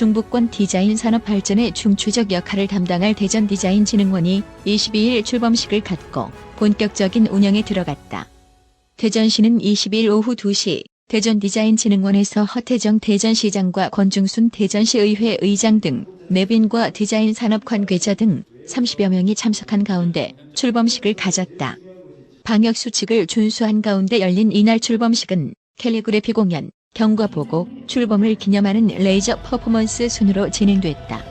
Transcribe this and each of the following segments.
중부권 디자인 산업 발전의 중추적 역할을 담당할 대전 디자인 진흥원이 22일 출범식을 갖고 본격적인 운영에 들어갔다. 대전시는 22일 오후 2시 대전 디자인 진흥원에서 허태정 대전시장과 권중순 대전시의회 의장 등 내빈과 디자인 산업 관계자 등 30여 명이 참석한 가운데 출범식을 가졌다. 방역 수칙을 준수한 가운데 열린 이날 출범식은 캘리그래피 공연, 경과 보고, 출범을 기념하는 레이저 퍼포먼스 순으로 진행됐다.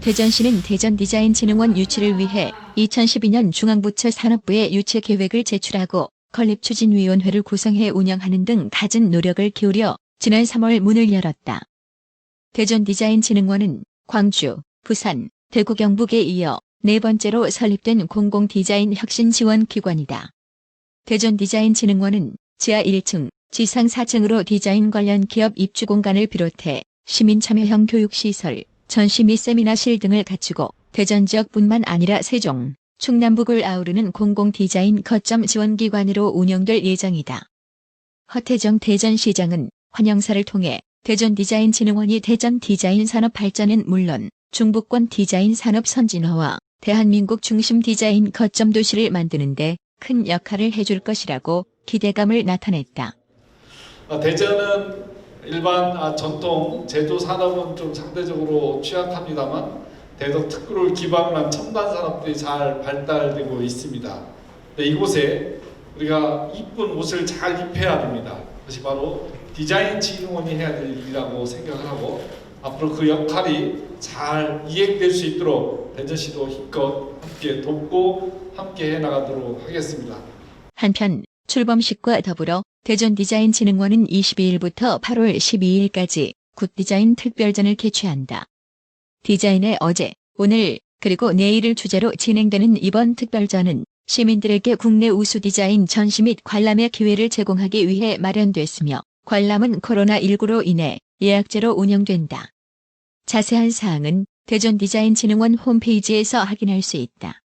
대전시는 대전 디자인 진흥원 유치를 위해 2012년 중앙부처 산업부에 유치 계획을 제출하고 건립추진위원회를 구성해 운영하는 등 갖은 노력을 기울여 지난 3월 문을 열었다. 대전 디자인 진흥원은 광주, 부산, 대구 경북에 이어 네 번째로 설립된 공공 디자인 혁신 지원 기관이다. 대전 디자인 진흥원은 지하 1층, 지상 4층으로 디자인 관련 기업 입주 공간을 비롯해 시민 참여형 교육 시설, 전시 및 세미나실 등을 갖추고 대전 지역뿐만 아니라 세종, 충남북을 아우르는 공공 디자인 거점 지원기관으로 운영될 예정이다. 허태정 대전시장은 환영사를 통해 대전 디자인 진흥원이 대전 디자인 산업 발전은 물론 중부권 디자인 산업 선진화와 대한민국 중심 디자인 거점 도시를 만드는데 큰 역할을 해줄 것이라고 기대감을 나타냈다. 아, 대전은 일반 아, 전통 제조 산업은 좀 상대적으로 취약합니다만 대덕 특구를 기반으로 한 첨단 산업들이 잘 발달되고 있습니다. 네, 이곳에 우리가 이쁜 옷을 잘 입혀야 됩니다. 그것이 바로 디자인 진흥원이 해야 될 일이라고 생각을 하고 앞으로 그 역할이 잘 이행될 수 있도록 대전시도 힘껏 함께 돕고 함께 해나가도록 하겠습니다. 한편 출범식과 더불어 대전 디자인 진흥원은 22일부터 8월 12일까지 굿디자인 특별전을 개최한다. 디자인의 어제, 오늘, 그리고 내일을 주제로 진행되는 이번 특별전은 시민들에게 국내 우수 디자인 전시 및 관람의 기회를 제공하기 위해 마련됐으며 관람은 코로나19로 인해 예약제로 운영된다. 자세한 사항은 대전 디자인 진흥원 홈페이지에서 확인할 수 있다.